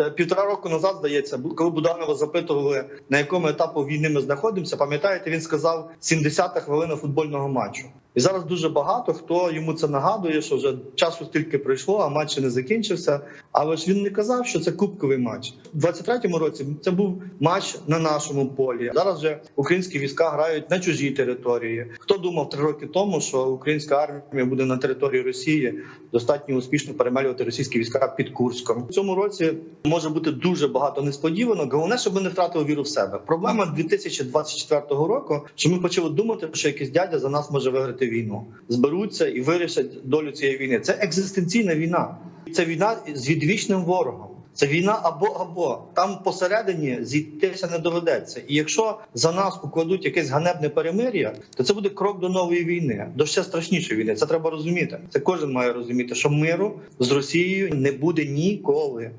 е, півтора року назад, здається, коли Буданова запитували, на якому етапу війни ми знаходимося, пам'ятаєте, він сказав 70-та хвилина футбольного матчу. І зараз дуже багато хто йому це нагадує, що вже часу стільки пройшло, а матч не закінчився. Але ж він не казав, що це кубковий матч. У 23-му році це був матч на нашому полі. Зараз же українські війська грають на чужій території. Хто думав три роки тому, що українська армія буде на території Росії достатньо успішно перемелювати російські війська під Курском? В цьому році може бути дуже багато несподіванок. Головне, щоб ми не втратили віру в себе. Проблема 2024 року, що ми почали думати, що якийсь дядя за нас може виграти війну, зберуться і вирішать долю цієї війни. Це екзистенційна війна. Це війна з відвічним ворогом. Це війна або або там посередині зійтися не доведеться. І якщо за нас укладуть якесь ганебне перемир'я, то це буде крок до нової війни, до ще страшнішої війни. Це треба розуміти. Це кожен має розуміти, що миру з Росією не буде ніколи.